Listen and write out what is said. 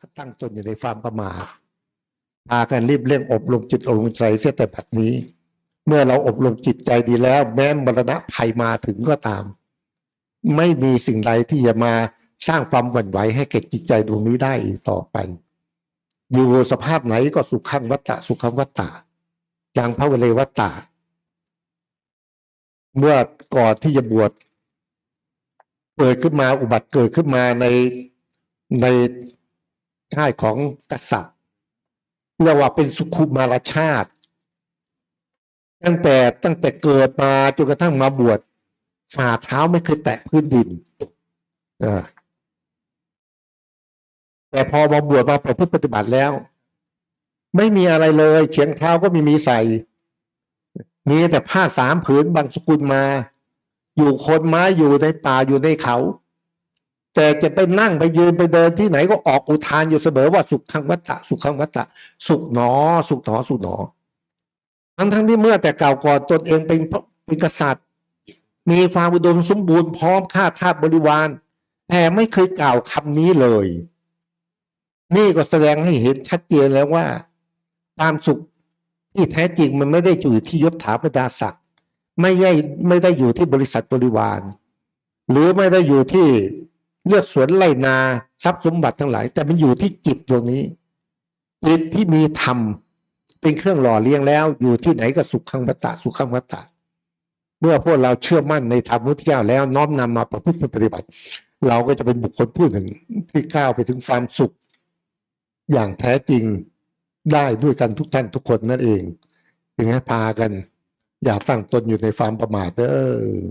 ก็ตั้งตนอยู่ในความประมาทพากันรีบเร่งอบรมจิตอบรมใจเสียแต่บัดนี้ เมื่อเราอบรมจิตใจดีแล้ว แม้มรณะภัยมาถึงก็ตาม ไม่มีสิ่งใดที่จะมาสร้างความหวั่นไหวให้แก่จิตใจดวงนี้ได้อีกต่อไป อยู่สภาพไหนก็สุขขังวัตตะสุขขังวัตตะอย่างพระวเลวัตตะเมื่อก่อนที่จะบวชเกิดขึ้นมาอุบัติเกิดขึ้นมาในใน ค่ายของกษัตริย์เรียกว่าเป็นสุขุมารชาติ ตั้งแต่ตั้งแต่เกิดมาจนกระทั่งมาบวชฝ่าเท้าไม่เคยแตะพื้นดินแต่พอมาบวชมาประพฤติปฏิบัติแล้ว ไม่มีอะไรเลยเฉียงเท้าก็ไม่มีใส่ มีแต่ผ้าสามผืนบางสกุลมา อยู่คนไม้อยู่ในป่าอยู่ในเขา แต่จะไปนั่งไปยืนไปเดินที่ไหนก็ออกอุทานอยู่เสมอว่าสุขขังวัตตะ สุขขังวัตตะ สุขหนอ สุขหนอสุขหนอ ทั้งทั้งที่เมื่อแต่เก่าก่อนตนเองเป็นเป็นกษัตริย์ มีความอุดมสมบูรณ์พร้อมค่าทาสบริวาร แต่ไม่เคยกล่าวคำนี้เลย นี่ก็แสดงให้เห็นชัดเจนแล้วว่า ความสุขที่แท้จริงมันไม่ได้อยู่ที่ยศถาบรรดาศักดิ์ไม่ใช่ไม่ได้อยู่ที่บริษัทบริวาร หรือไม่ได้อยู่ที่ เลือกสวนไรนาทรัพย์สมบัติทั้งหลาย แต่มันอยู่ที่จิตดวงนี้จิตที่มีธรรมเป็นเครื่องหล่อเลี้ยงแล้ว อยู่ที่ไหนก็สุขขังวัตตะสุขขังวัตตะเมื่อพวกเราเชื่อมั่นในธรรมพุทธเจ้าแล้วน้อมนำมาประพฤติปฏิบัติ เราก็จะเป็นบุคคลผู้หนึ่งที่ก้าวไปถึงความสุข อย่างแท้จริงได้ด้วยกันทุกท่านทุกคนนั่นเองถึงให้พากัน อย่าตั้งตนอยู่ในความประมาทเด้อ